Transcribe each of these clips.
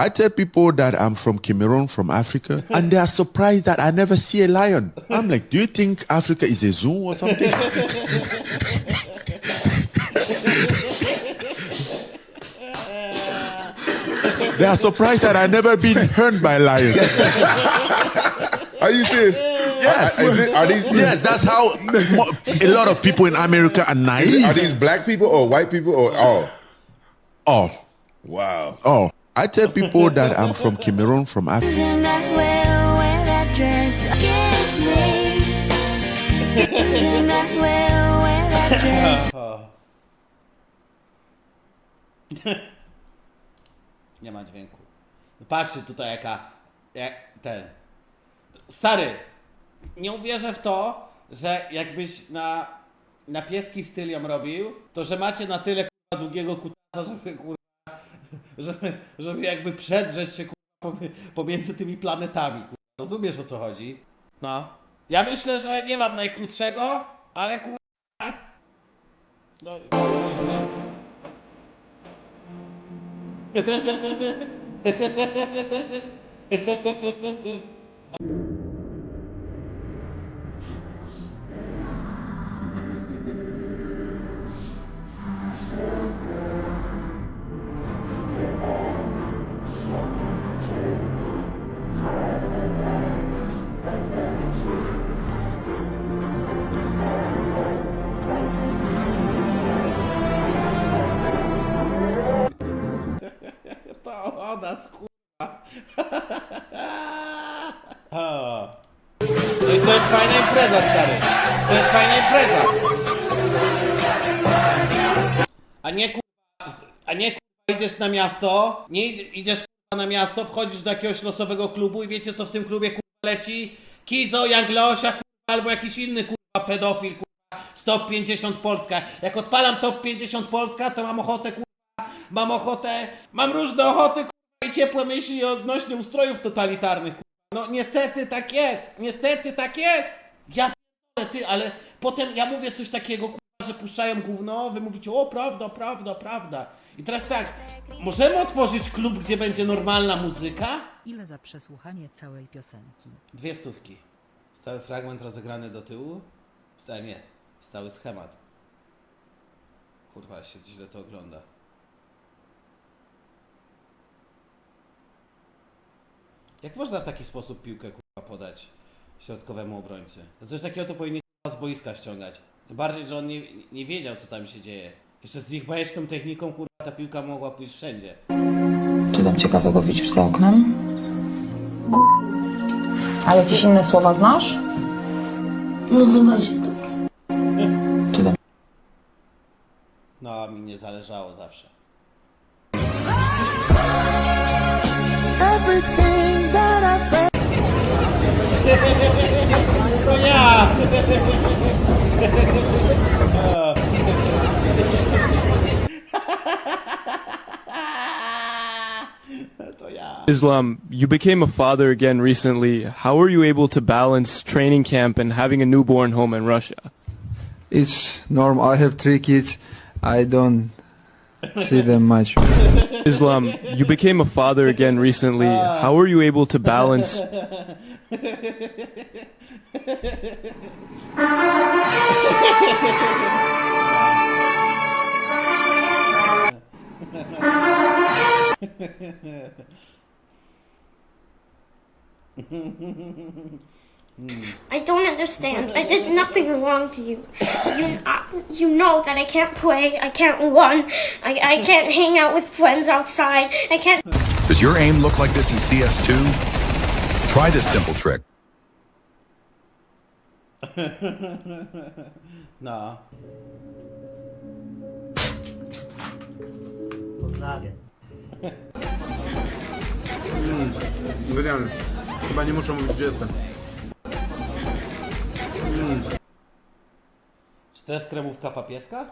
I tell people that I'm from Cameroon, from Africa, and they are surprised that I never see a lion. I'm like, do you think Africa is a zoo or something? they are surprised that I never been hurt by lions. Are you serious? Yes. Are, it- are these Yes, that's how a lot of people in America are naive. are these black people or white people or all? Oh, Wow. oh. I tell people that I'm from Cameroon, from Africa. Nie ma dźwięku. No patrzcie tutaj jaka... Jak, ten... Stary, nie uwierzę w to, że jakbyś na, na pieski styl ją robił, to że macie na tyle długiego kutasa, żeby kurwa, żeby, żeby jakby przedrzeć się pomiędzy tymi planetami. Rozumiesz o co chodzi? No. Ja myślę, że nie mam najkrótszego, ale kurwa... No, różnie. O. No i to jest fajna impreza, stary. To jest fajna impreza. A nie kurwa, a nie kurwa idziesz na miasto, nie idzie- idziesz kurwa na miasto, wchodzisz do jakiegoś losowego klubu i wiecie co w tym klubie kurwa leci? Kizo, Janglosia kurwa, albo jakiś inny kurwa pedofil kurwa, z top 50 Polska. Jak odpalam top 50 Polska, to mam ochotę kurwa, mam ochotę, mam różne ochoty kurwa ciepłe myśli odnośnie ustrojów totalitarnych. No niestety tak jest, niestety tak jest. Ja ty, ale potem ja mówię coś takiego że puszczają gówno, wy mówicie o prawda, prawda, prawda. I teraz tak, możemy otworzyć klub, gdzie będzie normalna muzyka? Ile za przesłuchanie całej piosenki? Dwie stówki. Stały fragment rozegrany do tyłu? Stały nie. Stały schemat. Kurwa, się źle to ogląda. Jak można w taki sposób piłkę kurwa podać środkowemu obrońcy? To coś takiego to powinien kurwa, z boiska ściągać. Tym bardziej, że on nie, nie wiedział co tam się dzieje. Jeszcze z ich bajeczną techniką kurwa ta piłka mogła pójść wszędzie. Co tam ciekawego widzisz za oknem? A jakieś inne słowa znasz? No zobacz się tu. Co tam No, mi nie zależało zawsze. To! To ja. Islam, you became a father again recently. How were you able to balance training camp and having a newborn home in Russia? It's normal. I have three kids. I don't see them much. Islam, you became a father again recently. How were you able to balance I don't understand. I did nothing wrong to you. You, uh, you know that I can't play. I can't run. I, I can't hang out with friends outside. I can't. Does your aim look like this in CS2? Try this simple trick. No. Genialny. Chyba nie muszę mówić, gdzie jestem. Czy to jest kremówka papieska?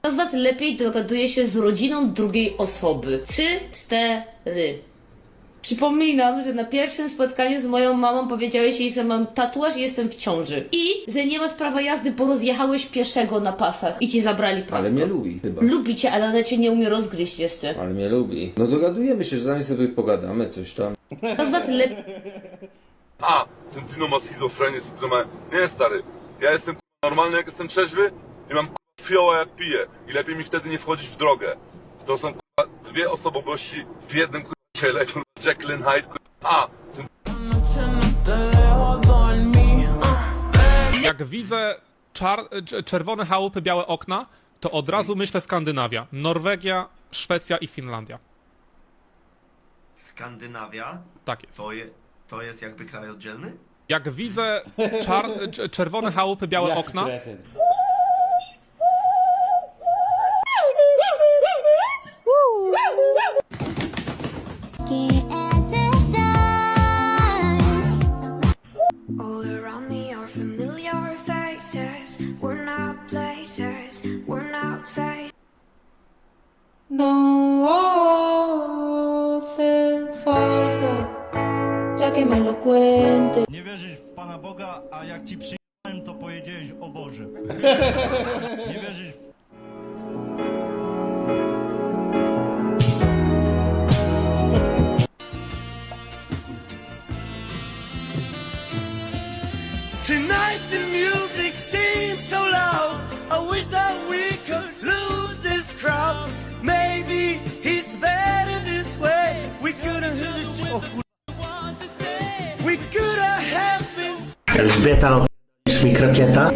Kto z Was lepiej dogaduje się z rodziną drugiej osoby? Trzy, cztery. Przypominam, że na pierwszym spotkaniu z moją mamą powiedziałeś jej, że mam tatuaż i jestem w ciąży. I że nie masz prawa jazdy, bo rozjechałeś pieszego na pasach i ci zabrali prawo. Ale mnie lubi chyba. Lubi cię, ale ona cię nie umie rozgryźć jeszcze. Ale mnie lubi. No dogadujemy się, że z nami sobie pogadamy, coś tam. Kto z was lepiej A, Sentino ma schizofrenię, Sentino ma... Nie, stary. Ja jestem k***a, normalny, jak jestem trzeźwy i mam k***a, fioła jak piję. I lepiej mi wtedy nie wchodzić w drogę. To są k***a, dwie osobowości w jednym k***a, ciele, Jacqueline Hyde. A, Jak widzę czar- cz- czerwone chałupy, białe okna, to od razu myślę Skandynawia. Norwegia, Szwecja i Finlandia. Skandynawia Tak jest. to, je, to jest jakby kraj oddzielny? Jak widzę czar- cz- czerwone chałupy, białe Jaki okna, kretyn. Nie wierzysz w Pana Boga, a jak Ci przyjechałem, to powiedziałeś o Boże. Elżbieta, mi krokieta?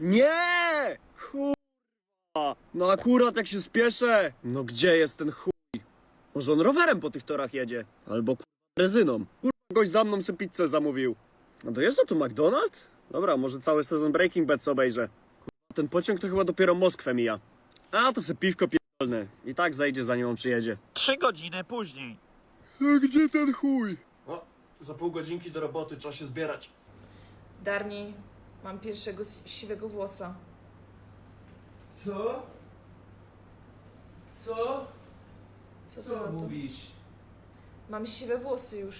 Nie! Kurwa! No akurat jak się spieszę. No gdzie jest ten chuj? Może on rowerem po tych torach jedzie? Albo kurwa rezyną. Kurwa, gość za mną se pizzę zamówił. No dojeżdża tu McDonald's? Dobra, może cały sezon Breaking Bad sobie obejrzę. Kurwa, ten pociąg to chyba dopiero Moskwę mija. A to se piwko pierdolne. I tak zajdzie zanim on przyjedzie. Trzy godziny później. Gdzie ten chuj? O, za pół godzinki do roboty, trzeba się zbierać. Darni, mam pierwszego siwego włosa. Co? Co? Co ty na to? mówisz? Mam siwe włosy już.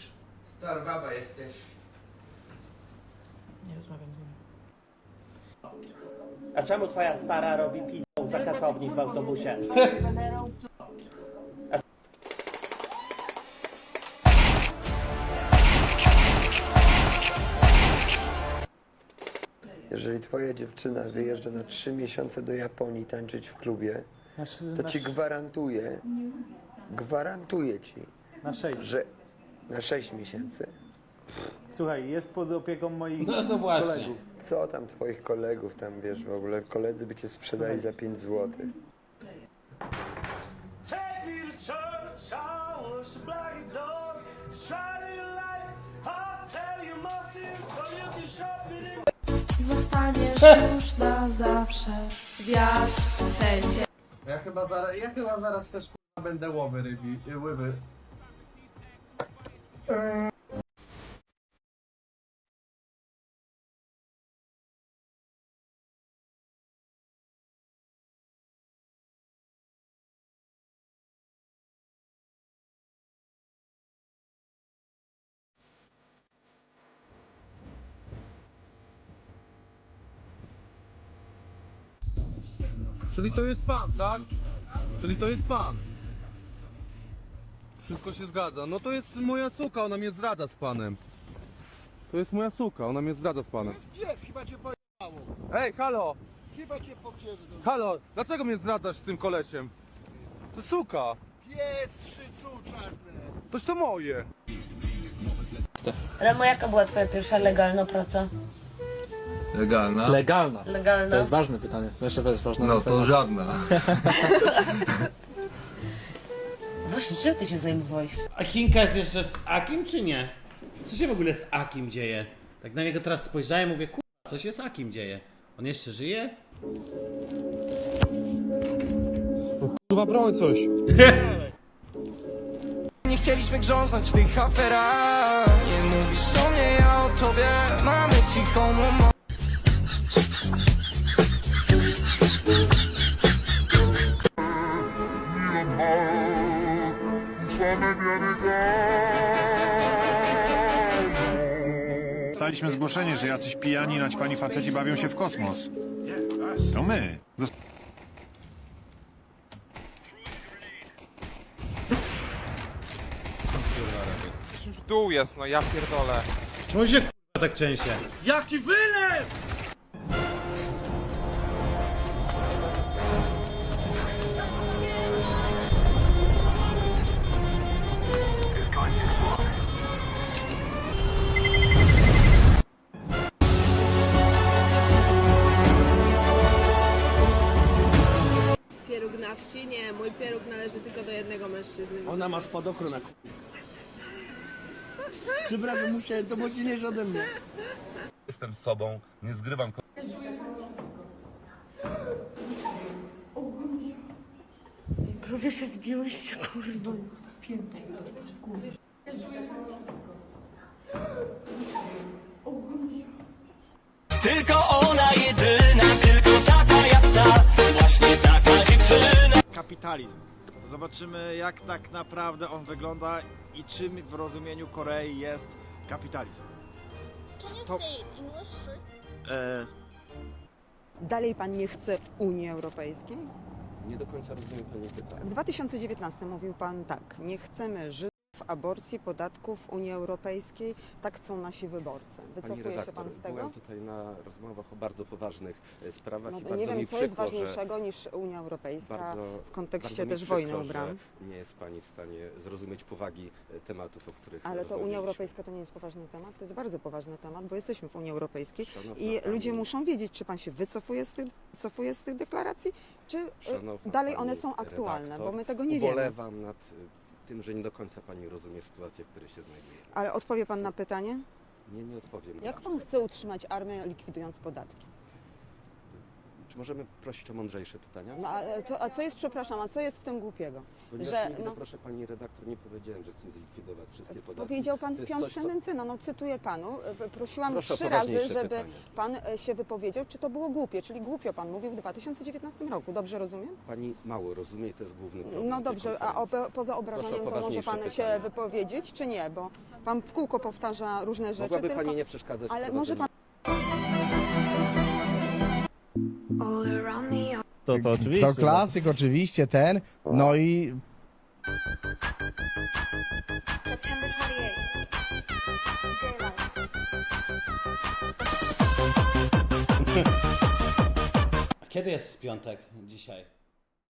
Star baba jesteś. Nie rozmawiam z nim. A czemu twoja stara robi pizdą za kasownik w autobusie? Jeżeli twoja dziewczyna wyjeżdża na 3 miesiące do Japonii tańczyć w klubie, to ci gwarantuję, gwarantuję ci, Na sześć. że na 6 miesięcy. Słuchaj, jest pod opieką moich No to właśnie. Co tam twoich kolegów tam wiesz w ogóle? Koledzy by cię sprzedali za 5 złotych. Zostaniesz już na zawsze. Wiatr lecie. Ja chyba zaraz, ja chyba zaraz też będę łowy rybi, łyby. Czyli to jest pan, tak? Czyli to jest pan. Wszystko się zgadza. No to jest moja suka, ona mnie zdradza z panem. To jest moja suka, ona mnie zdradza z panem. Pies, chyba cię pojebało. Ej, halo! Chyba cię popierdol. Halo! Dlaczego mnie zdradzasz z tym kolesiem? To suka! Pies, szycu czarne. Toż to moje! Remo, jaka była twoja pierwsza legalna praca? Legalna? legalna. Legalna? To jest ważne pytanie. Jeszcze jest ważne No to żadna. Właśnie, czym ty się zajmowałeś? A Chinka jest jeszcze z Akim, czy nie? Co się w ogóle z Akim dzieje? Tak na niego teraz spojrzałem, mówię, kurwa, co się z Akim dzieje? On jeszcze żyje? Kurwa, broń coś! Nie chcieliśmy grząsnąć w tych aferach Nie mówisz o mnie, ja o tobie Mamy cichą moc Dostaliśmy zgłoszenie, że jacyś pijani, naćpani faceci bawią się w kosmos. To my. W dół jest, no ja pierdolę. Czemu się kurwa tak częście? Jaki wylew! Należy tylko do jednego mężczyzny. Ona ma spadochron na Przepraszam, musiałem, to mocniejsze ode mnie. Jestem sobą, nie zgrywam Prawie się zbiłeś, kurwa. Piętę dostał w głowę. Tylko ona jedyna, Kapitalizm. Zobaczymy jak tak naprawdę on wygląda i czym w rozumieniu Korei jest kapitalizm. To... E, Dalej pan nie chce Unii Europejskiej? Nie do końca rozumiem Pani pytanie. W 2019 mówił pan tak, nie chcemy Żydów, aborcji, podatków Unii Europejskiej, tak chcą nasi wyborcy. Wycofuje redaktor, się pan z tego? byłem tutaj na rozmowach o bardzo poważnych e, sprawach No, i bardzo nie wiem, mi co przykro, jest ważniejszego niż Unia Europejska bardzo, w kontekście też przykro, wojny u bram. że Nie jest Pani w stanie zrozumieć powagi e, tematów, o których Ale to Unia. Europejska to nie jest poważny temat, to jest bardzo poważny temat, bo jesteśmy w Unii Europejskiej Szanowna i pani- ludzie muszą wiedzieć, czy pan się wycofuje z tych, wycofuje z tych deklaracji, czy y, Szanowna dalej one są aktualne, redaktor, bo my tego nie wiemy. Ubolewam nad e, tym, że nie do końca Pani rozumie sytuację, w której się znajduje. Ale odpowie pan na pytanie? Nie, nie odpowiem. na Jak pan chce utrzymać armię likwidując podatki? Czy możemy prosić o mądrzejsze pytania? No, a, co, a co jest, przepraszam, a co jest w tym głupiego? Ponieważ że, nigdy, no- proszę Pani redaktor, nie powiedziałem, że chcę zlikwidować wszystkie podatki. Powiedział pan To jest piątce co- Mencyna, no cytuję panu, y, prosiłam Proszę o trzy razy, poważniejsze żeby pytanie. pan się wypowiedział, czy to było głupie, czyli głupio pan mówił w 2019 roku, dobrze rozumiem? Pani mało rozumie i to jest główny problem. No tej dobrze, a poza obrażaniem Proszę o to może poważniejsze pan się wypowiedzieć, czy nie? Bo pan w kółko powtarza różne rzeczy, Mogłaby tylko... Pani nie przeszkadzać w Ale może pan... to, to oczywiście. To klasyk oczywiście, ten. No i A kiedy jest piątek dzisiaj?